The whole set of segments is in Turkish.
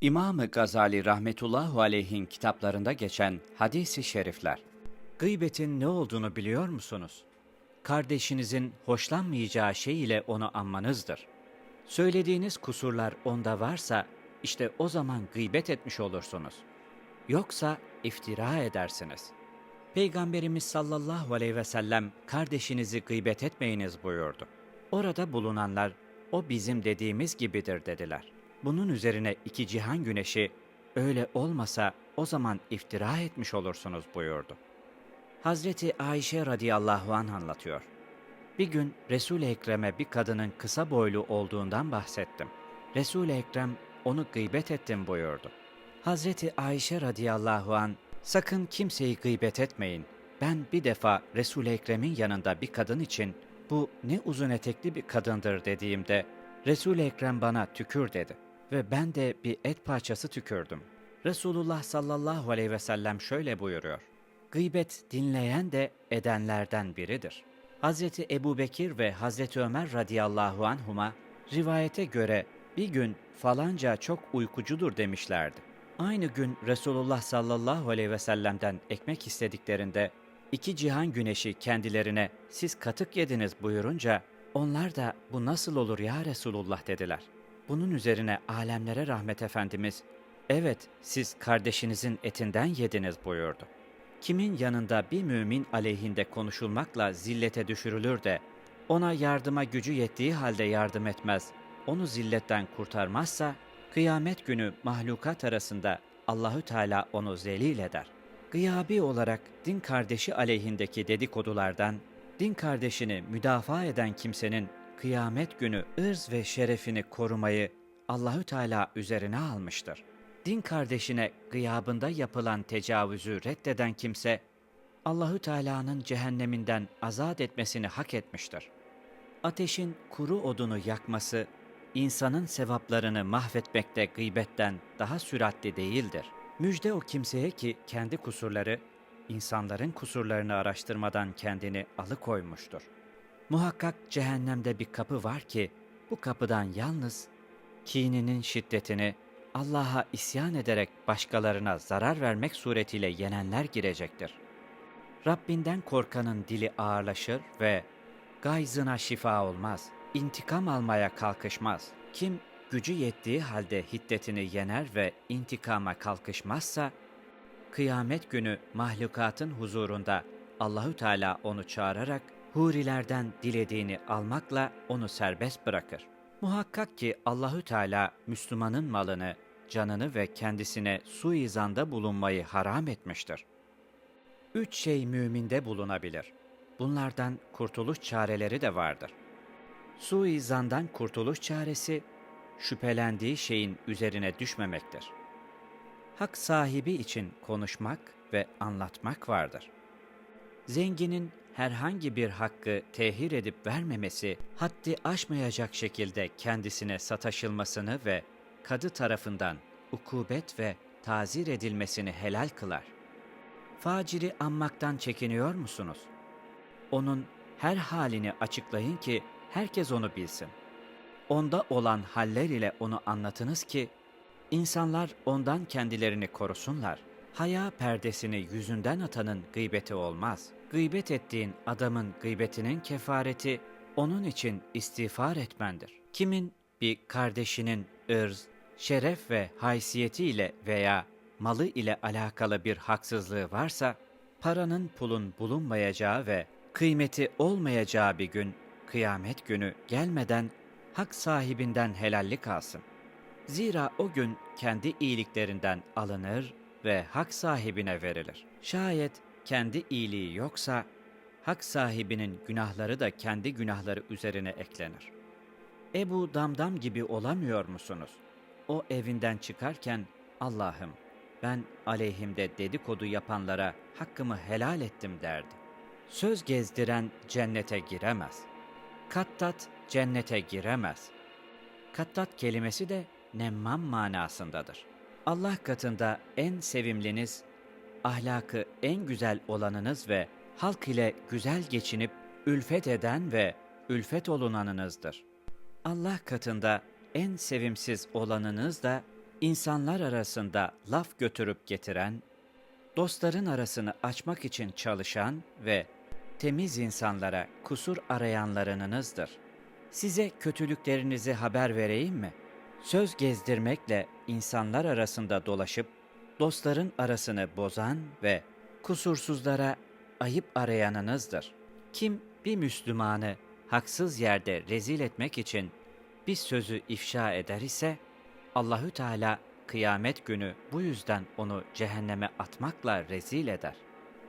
İmam-ı Gazali rahmetullahu aleyhin kitaplarında geçen hadisi şerifler. Gıybetin ne olduğunu biliyor musunuz? Kardeşinizin hoşlanmayacağı şey ile onu anmanızdır. Söylediğiniz kusurlar onda varsa işte o zaman gıybet etmiş olursunuz. Yoksa iftira edersiniz. Peygamberimiz sallallahu aleyhi ve sellem kardeşinizi gıybet etmeyiniz buyurdu. Orada bulunanlar o bizim dediğimiz gibidir dediler. Bunun üzerine iki cihan güneşi öyle olmasa o zaman iftira etmiş olursunuz buyurdu. Hazreti Ayşe radıyallahu anh anlatıyor. Bir gün Resul-i Ekrem'e bir kadının kısa boylu olduğundan bahsettim. Resul-i Ekrem onu gıybet ettim buyurdu. Hazreti Ayşe radıyallahu an sakın kimseyi gıybet etmeyin. Ben bir defa Resul-i Ekrem'in yanında bir kadın için bu ne uzun etekli bir kadındır dediğimde Resul-i Ekrem bana tükür dedi ve ben de bir et parçası tükürdüm. Resulullah sallallahu aleyhi ve sellem şöyle buyuruyor. Gıybet dinleyen de edenlerden biridir. Hazreti Ebu Bekir ve Hazreti Ömer radıyallahu anhuma rivayete göre bir gün falanca çok uykucudur demişlerdi. Aynı gün Resulullah sallallahu aleyhi ve sellem'den ekmek istediklerinde iki cihan güneşi kendilerine siz katık yediniz buyurunca onlar da bu nasıl olur ya Resulullah dediler. Bunun üzerine alemlere rahmet Efendimiz evet siz kardeşinizin etinden yediniz buyurdu. Kimin yanında bir mümin aleyhinde konuşulmakla zillete düşürülür de ona yardıma gücü yettiği halde yardım etmez, onu zilletten kurtarmazsa kıyamet günü mahlukat arasında Allahü Teala onu zelil eder. Gıyabi olarak din kardeşi aleyhindeki dedikodulardan din kardeşini müdafaa eden kimsenin kıyamet günü ırz ve şerefini korumayı Allahü Teala üzerine almıştır. Din kardeşine gıyabında yapılan tecavüzü reddeden kimse Allahü Teala'nın cehenneminden azat etmesini hak etmiştir. Ateşin kuru odunu yakması insanın sevaplarını mahvetmekte gıybetten daha süratli değildir. Müjde o kimseye ki kendi kusurları insanların kusurlarını araştırmadan kendini alıkoymuştur. Muhakkak cehennemde bir kapı var ki bu kapıdan yalnız kininin şiddetini Allah'a isyan ederek başkalarına zarar vermek suretiyle yenenler girecektir. Rabbinden korkanın dili ağırlaşır ve gayzına şifa olmaz, intikam almaya kalkışmaz. Kim gücü yettiği halde hiddetini yener ve intikama kalkışmazsa, kıyamet günü mahlukatın huzurunda Allahü Teala onu çağırarak hurilerden dilediğini almakla onu serbest bırakır. Muhakkak ki Allahü Teala Müslümanın malını, canını ve kendisine suizanda bulunmayı haram etmiştir. Üç şey müminde bulunabilir. Bunlardan kurtuluş çareleri de vardır. Suizandan kurtuluş çaresi, şüphelendiği şeyin üzerine düşmemektir. Hak sahibi için konuşmak ve anlatmak vardır. Zenginin herhangi bir hakkı tehir edip vermemesi, haddi aşmayacak şekilde kendisine sataşılmasını ve kadı tarafından ukubet ve tazir edilmesini helal kılar. Faciri anmaktan çekiniyor musunuz? Onun her halini açıklayın ki herkes onu bilsin. Onda olan haller ile onu anlatınız ki insanlar ondan kendilerini korusunlar. Haya perdesini yüzünden atanın gıybeti olmaz. Gıybet ettiğin adamın gıybetinin kefareti onun için istiğfar etmendir. Kimin bir kardeşinin ırz, şeref ve haysiyetiyle veya malı ile alakalı bir haksızlığı varsa, paranın pulun bulunmayacağı ve kıymeti olmayacağı bir gün, kıyamet günü gelmeden hak sahibinden helallik alsın. Zira o gün kendi iyiliklerinden alınır ve hak sahibine verilir. Şayet kendi iyiliği yoksa, hak sahibinin günahları da kendi günahları üzerine eklenir. Ebu Damdam gibi olamıyor musunuz? O evinden çıkarken Allah'ım ben aleyhimde dedikodu yapanlara hakkımı helal ettim derdi. Söz gezdiren cennete giremez. Kattat cennete giremez. Kattat kelimesi de nemmam manasındadır. Allah katında en sevimliniz, ahlakı en güzel olanınız ve halk ile güzel geçinip ülfet eden ve ülfet olunanınızdır. Allah katında en sevimsiz olanınız da insanlar arasında laf götürüp getiren, dostların arasını açmak için çalışan ve temiz insanlara kusur arayanlarınızdır. Size kötülüklerinizi haber vereyim mi? Söz gezdirmekle insanlar arasında dolaşıp dostların arasını bozan ve kusursuzlara ayıp arayanınızdır. Kim bir Müslümanı haksız yerde rezil etmek için bir sözü ifşa eder ise Allahü Teala kıyamet günü bu yüzden onu cehenneme atmakla rezil eder.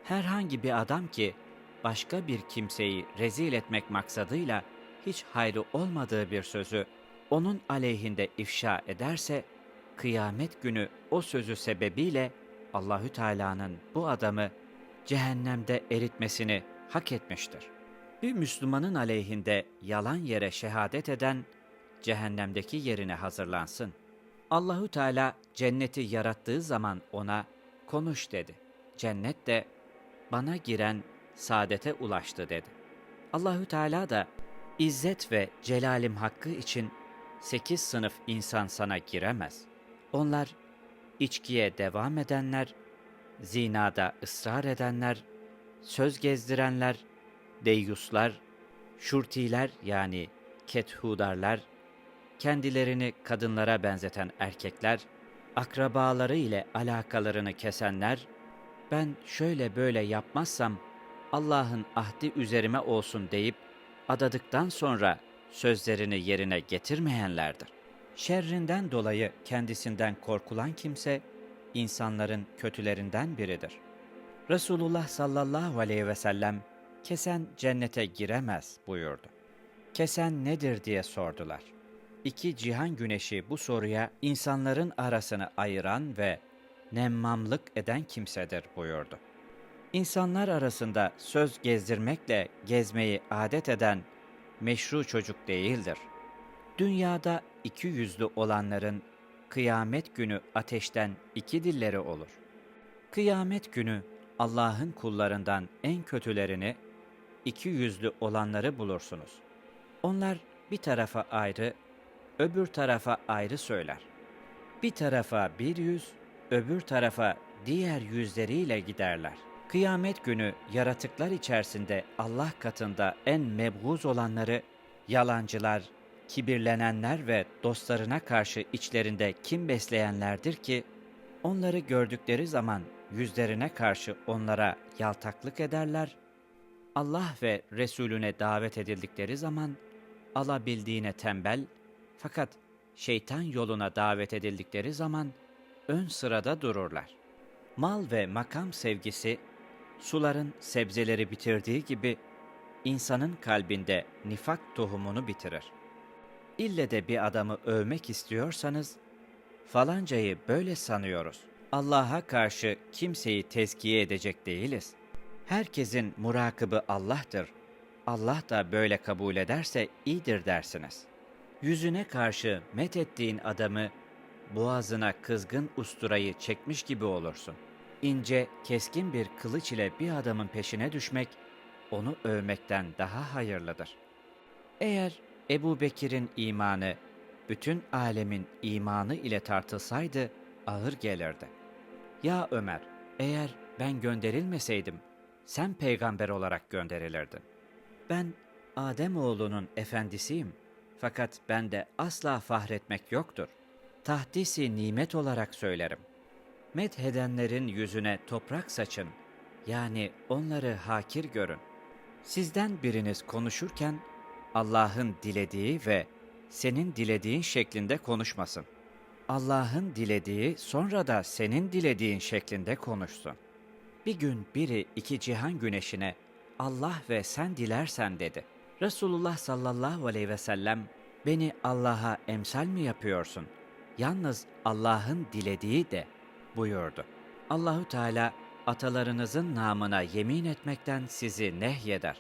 Herhangi bir adam ki başka bir kimseyi rezil etmek maksadıyla hiç hayrı olmadığı bir sözü onun aleyhinde ifşa ederse kıyamet günü o sözü sebebiyle Allahü Teala'nın bu adamı cehennemde eritmesini hak etmiştir. Bir Müslümanın aleyhinde yalan yere şehadet eden cehennemdeki yerine hazırlansın. Allahü Teala cenneti yarattığı zaman ona konuş dedi. Cennet de bana giren saadete ulaştı dedi. Allahü Teala da İzzet ve celalim hakkı için sekiz sınıf insan sana giremez. Onlar içkiye devam edenler, zinada ısrar edenler, söz gezdirenler, deyyuslar, şurtiler yani kethudarlar, kendilerini kadınlara benzeten erkekler, akrabaları ile alakalarını kesenler, ben şöyle böyle yapmazsam Allah'ın ahdi üzerime olsun deyip adadıktan sonra sözlerini yerine getirmeyenlerdir. Şerrinden dolayı kendisinden korkulan kimse, insanların kötülerinden biridir. Resulullah sallallahu aleyhi ve sellem, kesen cennete giremez buyurdu. Kesen nedir diye sordular. İki cihan güneşi bu soruya insanların arasını ayıran ve nemmamlık eden kimsedir buyurdu. İnsanlar arasında söz gezdirmekle gezmeyi adet eden meşru çocuk değildir. Dünyada iki yüzlü olanların kıyamet günü ateşten iki dilleri olur. Kıyamet günü Allah'ın kullarından en kötülerini, iki yüzlü olanları bulursunuz. Onlar bir tarafa ayrı, öbür tarafa ayrı söyler. Bir tarafa bir yüz, öbür tarafa diğer yüzleriyle giderler. Kıyamet günü yaratıklar içerisinde Allah katında en mebğuz olanları yalancılar, kibirlenenler ve dostlarına karşı içlerinde kim besleyenlerdir ki onları gördükleri zaman yüzlerine karşı onlara yaltaklık ederler. Allah ve Resulüne davet edildikleri zaman alabildiğine tembel fakat şeytan yoluna davet edildikleri zaman ön sırada dururlar. Mal ve makam sevgisi suların sebzeleri bitirdiği gibi insanın kalbinde nifak tohumunu bitirir. İlle de bir adamı övmek istiyorsanız, falancayı böyle sanıyoruz. Allah'a karşı kimseyi tezkiye edecek değiliz. Herkesin murakibı Allah'tır. Allah da böyle kabul ederse iyidir dersiniz. Yüzüne karşı met ettiğin adamı boğazına kızgın usturayı çekmiş gibi olursun. İnce, keskin bir kılıç ile bir adamın peşine düşmek, onu övmekten daha hayırlıdır. Eğer Ebu Bekir'in imanı, bütün alemin imanı ile tartılsaydı ağır gelirdi. Ya Ömer, eğer ben gönderilmeseydim, sen peygamber olarak gönderilirdin. Ben Adem oğlunun efendisiyim. Fakat bende asla fahretmek yoktur. Tahdisi nimet olarak söylerim. Medhedenlerin yüzüne toprak saçın, yani onları hakir görün. Sizden biriniz konuşurken Allah'ın dilediği ve senin dilediğin şeklinde konuşmasın. Allah'ın dilediği sonra da senin dilediğin şeklinde konuşsun. Bir gün biri iki cihan güneşine Allah ve sen dilersen dedi. Resulullah sallallahu aleyhi ve sellem beni Allah'a emsal mi yapıyorsun? Yalnız Allah'ın dilediği de buyurdu. Allahü Teala atalarınızın namına yemin etmekten sizi nehyeder.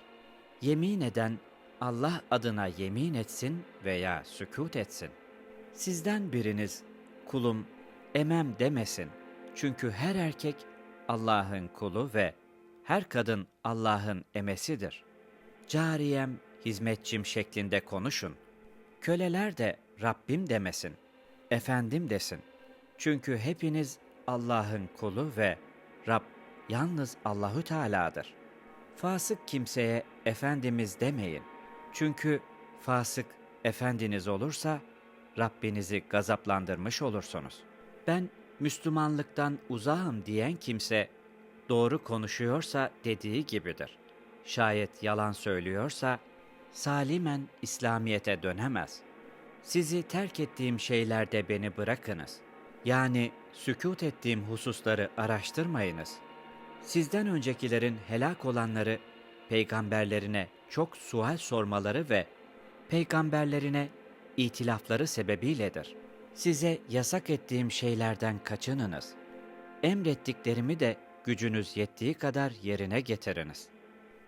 Yemin eden Allah adına yemin etsin veya sükut etsin. Sizden biriniz kulum emem demesin. Çünkü her erkek Allah'ın kulu ve her kadın Allah'ın emesidir. Cariyem, hizmetçim şeklinde konuşun. Köleler de Rabbim demesin, efendim desin. Çünkü hepiniz Allah'ın kulu ve Rab yalnız Allahü Teala'dır. Fasık kimseye efendimiz demeyin. Çünkü fasık efendiniz olursa Rabbinizi gazaplandırmış olursunuz. Ben Müslümanlıktan uzağım diyen kimse doğru konuşuyorsa dediği gibidir. Şayet yalan söylüyorsa salimen İslamiyete dönemez. Sizi terk ettiğim şeylerde beni bırakınız. Yani sükut ettiğim hususları araştırmayınız. Sizden öncekilerin helak olanları peygamberlerine çok sual sormaları ve peygamberlerine itilafları sebebiyledir. Size yasak ettiğim şeylerden kaçınınız. Emrettiklerimi de gücünüz yettiği kadar yerine getiriniz.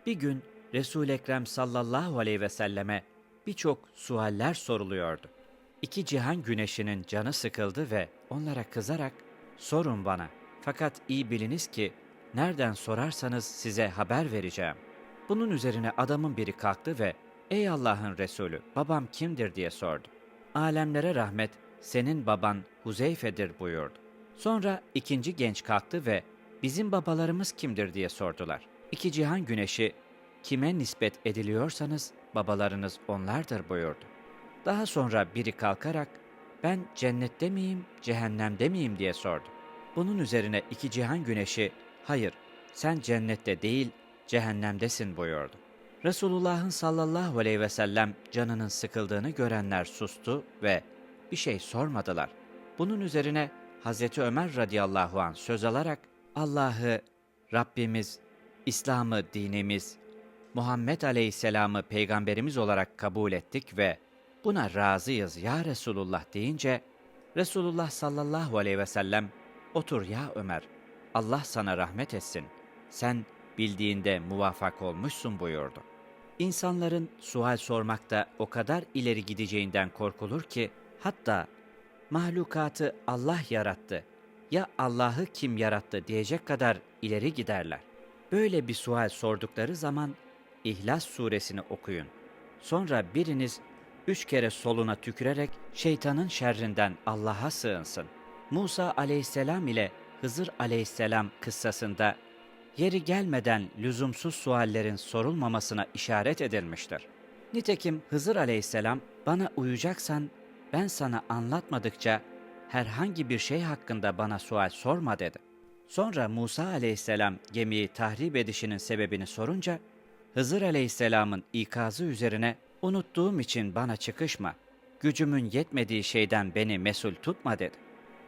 Bir gün resul Ekrem sallallahu aleyhi ve selleme birçok sualler soruluyordu. İki cihan güneşinin canı sıkıldı ve onlara kızarak sorun bana. Fakat iyi biliniz ki nereden sorarsanız size haber vereceğim. Bunun üzerine adamın biri kalktı ve ey Allah'ın Resulü babam kimdir diye sordu. Alemlere rahmet senin baban Huzeyfe'dir buyurdu. Sonra ikinci genç kalktı ve bizim babalarımız kimdir diye sordular. İki cihan güneşi kime nispet ediliyorsanız babalarınız onlardır buyurdu. Daha sonra biri kalkarak ben cennette miyim, cehennemde miyim diye sordu. Bunun üzerine iki cihan güneşi hayır sen cennette değil cehennemdesin buyurdu. Resulullah'ın sallallahu aleyhi ve sellem canının sıkıldığını görenler sustu ve bir şey sormadılar. Bunun üzerine Hazreti Ömer radıyallahu an söz alarak Allah'ı Rabbimiz, İslam'ı dinimiz, Muhammed Aleyhisselam'ı peygamberimiz olarak kabul ettik ve buna razıyız ya Resulullah deyince Resulullah sallallahu aleyhi ve sellem otur ya Ömer Allah sana rahmet etsin sen bildiğinde muvaffak olmuşsun buyurdu. İnsanların sual sormakta o kadar ileri gideceğinden korkulur ki hatta mahlukatı Allah yarattı ya Allah'ı kim yarattı diyecek kadar ileri giderler. Böyle bir sual sordukları zaman İhlas suresini okuyun. Sonra biriniz üç kere soluna tükürerek şeytanın şerrinden Allah'a sığınsın. Musa aleyhisselam ile Hızır aleyhisselam kıssasında yeri gelmeden lüzumsuz suallerin sorulmamasına işaret edilmiştir. Nitekim Hızır aleyhisselam bana uyacaksan ben sana anlatmadıkça herhangi bir şey hakkında bana sual sorma dedi. Sonra Musa aleyhisselam gemiyi tahrip edişinin sebebini sorunca Hızır aleyhisselamın ikazı üzerine unuttuğum için bana çıkışma, gücümün yetmediği şeyden beni mesul tutma dedi.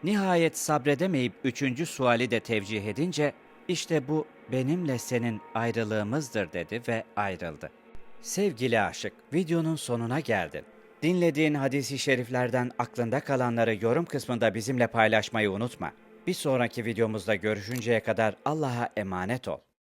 Nihayet sabredemeyip üçüncü suali de tevcih edince işte bu benimle senin ayrılığımızdır dedi ve ayrıldı. Sevgili aşık, videonun sonuna geldin. Dinlediğin hadisi şeriflerden aklında kalanları yorum kısmında bizimle paylaşmayı unutma. Bir sonraki videomuzda görüşünceye kadar Allah'a emanet ol.